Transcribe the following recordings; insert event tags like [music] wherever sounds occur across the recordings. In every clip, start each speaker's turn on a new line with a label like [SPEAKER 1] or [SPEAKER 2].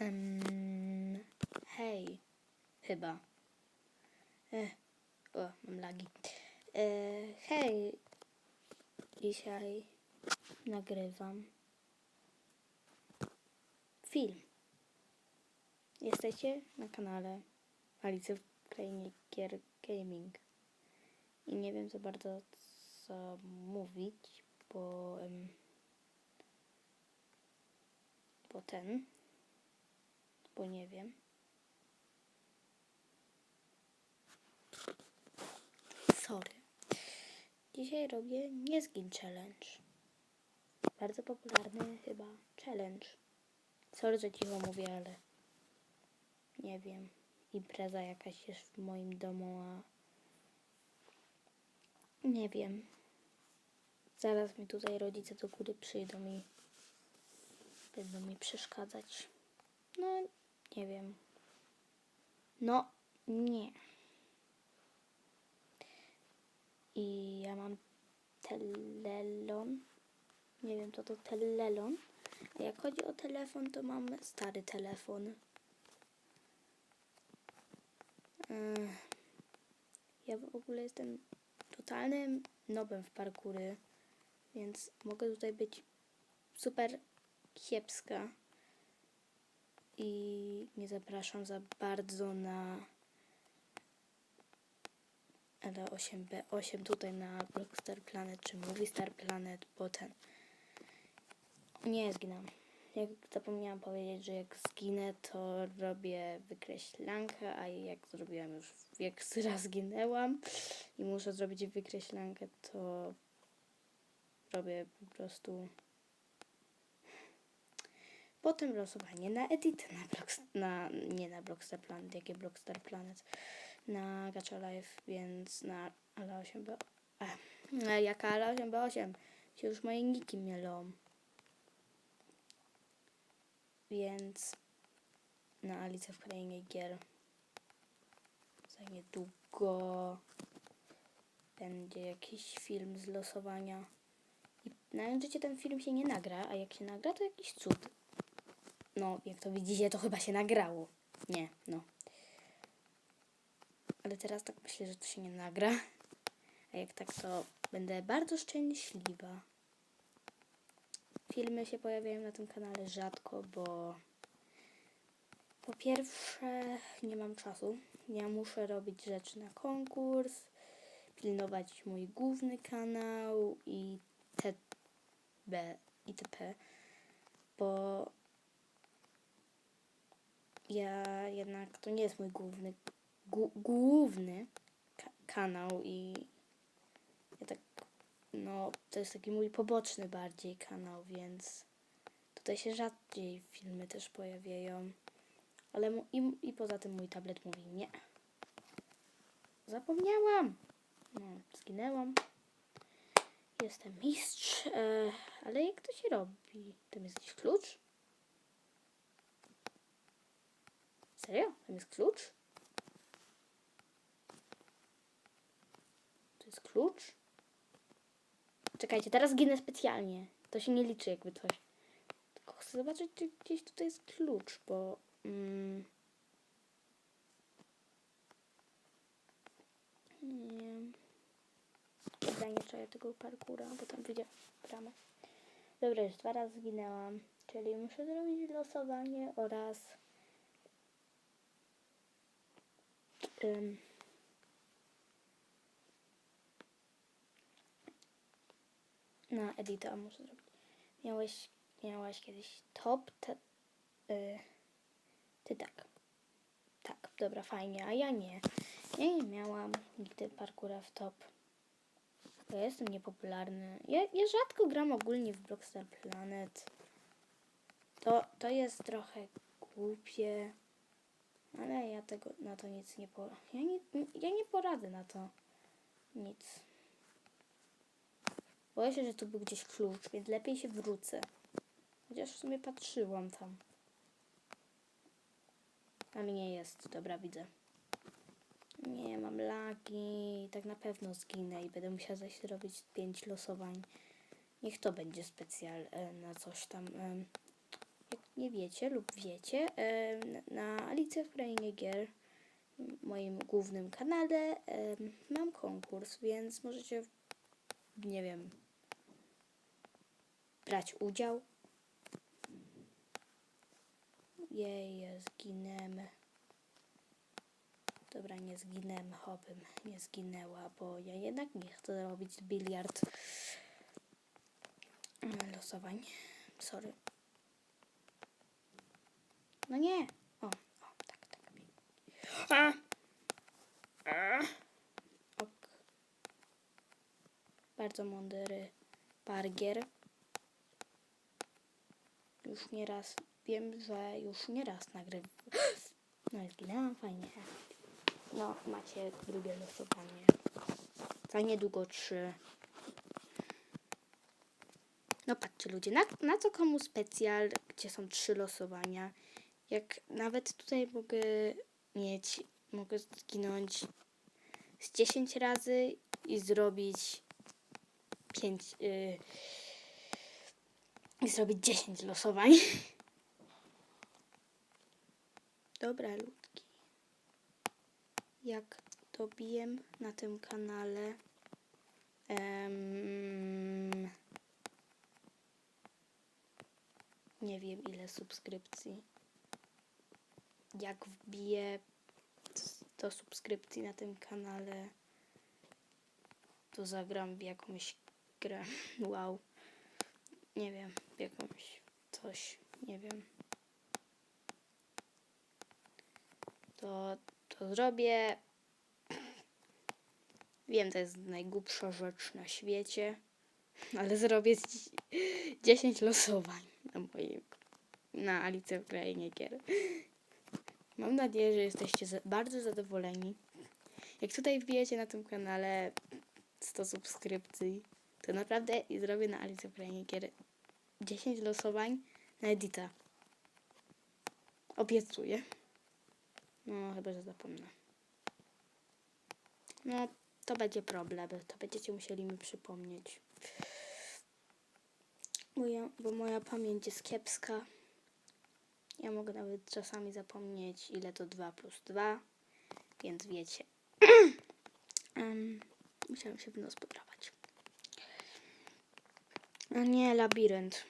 [SPEAKER 1] Em, hej, chyba. E, o, mam lagi. E, hej, dzisiaj nagrywam film. Jesteście na kanale Alicy w Krainie Gaming. I nie wiem za bardzo co mówić, bo, em, bo ten, bo nie wiem. Sorry. Dzisiaj robię niezgin challenge. Bardzo popularny chyba challenge. Sorry, że cicho mówię, ale nie wiem. Impreza jakaś jest w moim domu, a nie wiem. Zaraz mi tutaj rodzice do góry przyjdą i będą mi przeszkadzać. No, nie wiem. No, nie. I ja mam telelon. Nie wiem, co to telelon. A jak chodzi o telefon, to mam stary telefon. Ja w ogóle jestem totalnym nobem w parkury, więc mogę tutaj być super kiepska. I nie zapraszam za bardzo na L8B8 tutaj na Blockstar Planet czy Movie Star Planet, bo ten nie zginam. Jak zapomniałam powiedzieć, że jak zginę, to robię wykreślankę, a jak zrobiłam już, jak [laughs] raz zginęłam i muszę zrobić wykreślankę, to robię po prostu potem losowanie na edit, na, Blocks, na nie na Blockstar Planet, jakie Blockstar Planet, na Gacha Life, więc na Ala 8B, e, jaka Ala 8B8, się już moje niki mylą. Więc na Alicję w Krainie Gier za niedługo będzie jakiś film z losowania. I na życie ten film się nie nagra, a jak się nagra, to jakiś cud. No, jak to widzicie, to chyba się nagrało. Nie, no. Ale teraz tak myślę, że to się nie nagra. A jak tak, to będę bardzo szczęśliwa. Filmy się pojawiają na tym kanale rzadko, bo po pierwsze nie mam czasu. Ja muszę robić rzeczy na konkurs, pilnować mój główny kanał i TB, itp. Bo ja jednak to nie jest mój główny główny ka- kanał i ja tak no to jest taki mój poboczny bardziej kanał, więc tutaj się rzadziej filmy też pojawiają. Ale mu, i, i poza tym mój tablet mówi nie. Zapomniałam. No, zginęłam. Jestem mistrz, e, ale jak to się robi? Tam jest jakiś klucz? Serio? Tam jest klucz? To jest klucz? Czekajcie, teraz ginę specjalnie. To się nie liczy jakby coś. Tylko chcę zobaczyć, czy gdzieś tutaj jest klucz, bo... Mm, nie. Dobra, nie tego parkura, bo tam widzę bramę. Dobra, już dwa razy zginęłam. Czyli muszę zrobić losowanie oraz... Na edita muszę zrobić. Miałeś, kiedyś top, y, ty tak. Tak, dobra, fajnie, a ja nie. Ja nie miałam nigdy parkura w top. Bo ja jestem niepopularny. Ja, ja rzadko gram ogólnie w Blockstar Planet. To, to jest trochę głupie. Ale ja tego na to nic nie po. Ja nie, ja nie poradzę na to. Nic. Boję się, że tu był gdzieś klucz, więc lepiej się wrócę. Chociaż w sumie patrzyłam tam. Ale nie jest. Dobra, widzę. Nie, mam lagi. Tak na pewno zginę i będę musiała zaś pięć losowań. Niech to będzie specjal e, na coś tam. Nie wiecie lub wiecie, na Alicja w Krainie Gier, moim głównym kanale, mam konkurs, więc możecie, nie wiem, brać udział. Jej, zginęmy. Dobra, nie zginęmy, chobym nie zginęła, bo ja jednak nie chcę robić biliard losowań. Sorry. No nie. O, o, tak, tak. A! A! Ok. Bardzo mądry bargier. Już nieraz, wiem, że już nieraz nagrywam. [gasps] No i zginęłam, fajnie. No, macie drugie losowanie. Za niedługo trzy. No patrzcie ludzie, na, na co komu specjal, gdzie są trzy losowania. Jak nawet tutaj mogę mieć, mogę zginąć z 10 razy i zrobić 5 y, i zrobić 10 losowań. [laughs] Dobra ludki. Jak dobiję na tym kanale em, nie wiem ile subskrypcji. Jak wbiję 100 subskrypcji na tym kanale, to zagram w jakąś grę. [laughs] Wow. Nie wiem, w jakąś coś, nie wiem. To, to zrobię. [clears throat] Wiem, to jest najgłupsza rzecz na świecie, [laughs] ale zrobię z 10 losowań na moim, na Alice w Krainie Gier. [laughs] Mam nadzieję, że jesteście bardzo zadowoleni. Jak tutaj wbijecie na tym kanale 100 subskrypcji, to naprawdę zrobię na Alice Gier 10 losowań na Edita. Obiecuję. No, chyba, że zapomnę. No, to będzie problem. To będziecie musieli mi przypomnieć. Bo moja pamięć jest kiepska. Ja mogę nawet czasami zapomnieć, ile to 2 plus 2. Więc wiecie. [clears throat] musiałam się w nos podrapać. A nie, labirynt.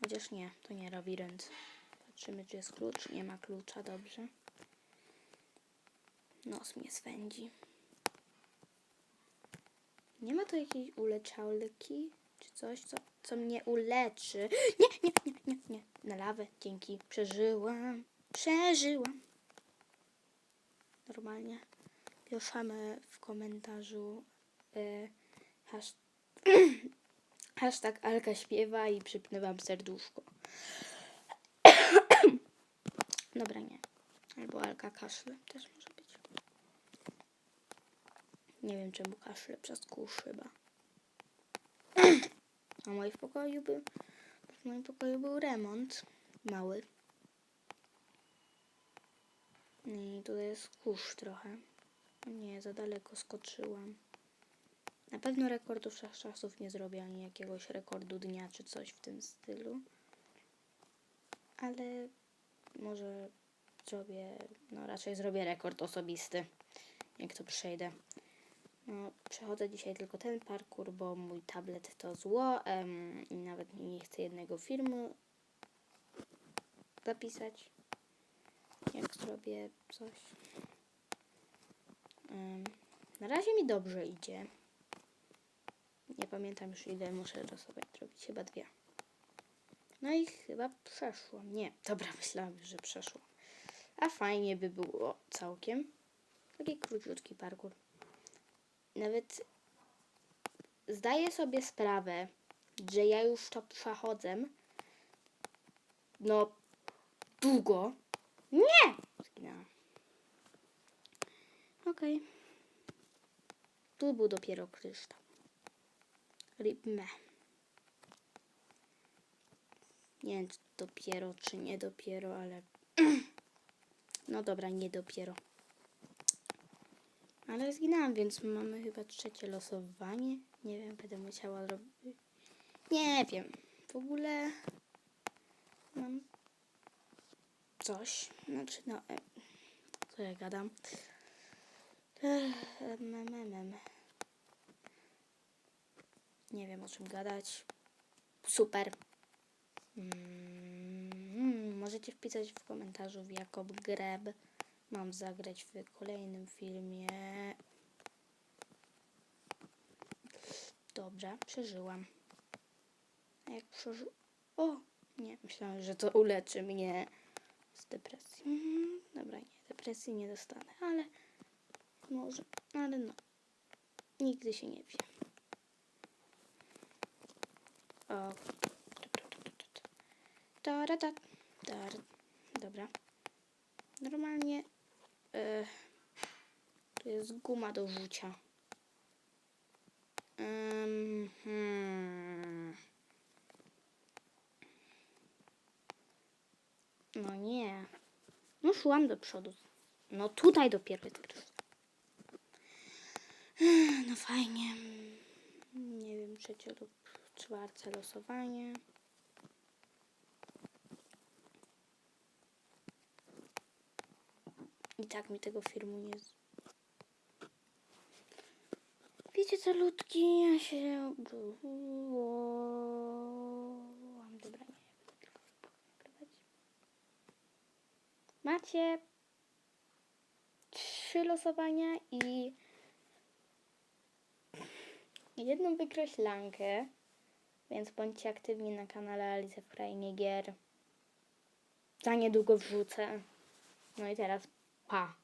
[SPEAKER 1] Chociaż nie, to nie labirynt. Patrzymy, czy jest klucz. Nie ma klucza, dobrze. Nos mnie swędzi. Nie ma tu jakiejś uleczalki, czy coś, co, co mnie uleczy. Nie, nie, nie, nie, nie. Na lawę, dzięki. Przeżyłam. Przeżyłam. Normalnie. Piszemy w komentarzu y, [clears throat] hashtag Alka śpiewa i przypnę wam serduszko. [clears throat] Dobra, nie. Albo Alka kaszle też może być. Nie wiem czemu kaszle przez kurz chyba. [clears throat] A moim pokoju był w moim pokoju był remont mały. I tutaj jest kurz trochę. Nie, za daleko skoczyłam. Na pewno rekordu wszechczasów nie zrobię ani jakiegoś rekordu dnia czy coś w tym stylu. Ale może zrobię, no raczej zrobię rekord osobisty, jak to przejdę. Przechodzę dzisiaj tylko ten parkour, bo mój tablet to zło em, i nawet nie chce jednego filmu zapisać, jak zrobię coś. Em, na razie mi dobrze idzie. Nie pamiętam już ile muszę losować zrobić, chyba dwie. No i chyba przeszłam. Nie, dobra, [laughs] myślałam, że przeszłam. A fajnie by było całkiem. Taki króciutki parkour. Nawet zdaję sobie sprawę, że ja już to przechodzę. No, długo. Nie! Zginęłam. Okej. Tu był dopiero kryształ. Rybme. Nie wiem, czy dopiero, czy nie dopiero, ale... [clears throat] No dobra, nie dopiero. Ale zginęłam, więc mamy chyba trzecie losowanie. Nie wiem, będę musiała robić... Nie wiem. W ogóle... gadam. Coś. Znaczy, no. e, Co ja gadam? Ech, em, em, em, em. Nie wiem o czym gadać. Super. Mm, możecie wpisać w komentarzu w jaką grę b- mam zagrać w kolejnym filmie. Dobrze, przeżyłam. A jak przeży... O! Nie, myślałam, że to uleczy mnie z depresji. Mhm, dobra, nie, depresji nie dostanę, ale może, ale no. Nigdy się nie wie. O. Dobra. Normalnie e, to jest guma do rzucia. Hmm. No nie. No szłam do przodu. No tutaj dopiero jest No fajnie. Nie wiem, trzecie lub czwarte losowanie. Tak mi tego filmu nie... Wiecie co, ludki? Ja się... obudziłam. Dobra, nie. Macie trzy losowania i jedną wykreślankę, więc bądźcie aktywni na kanale Alice w Krainie Gier. Za niedługo wrzucę. No i teraz pas.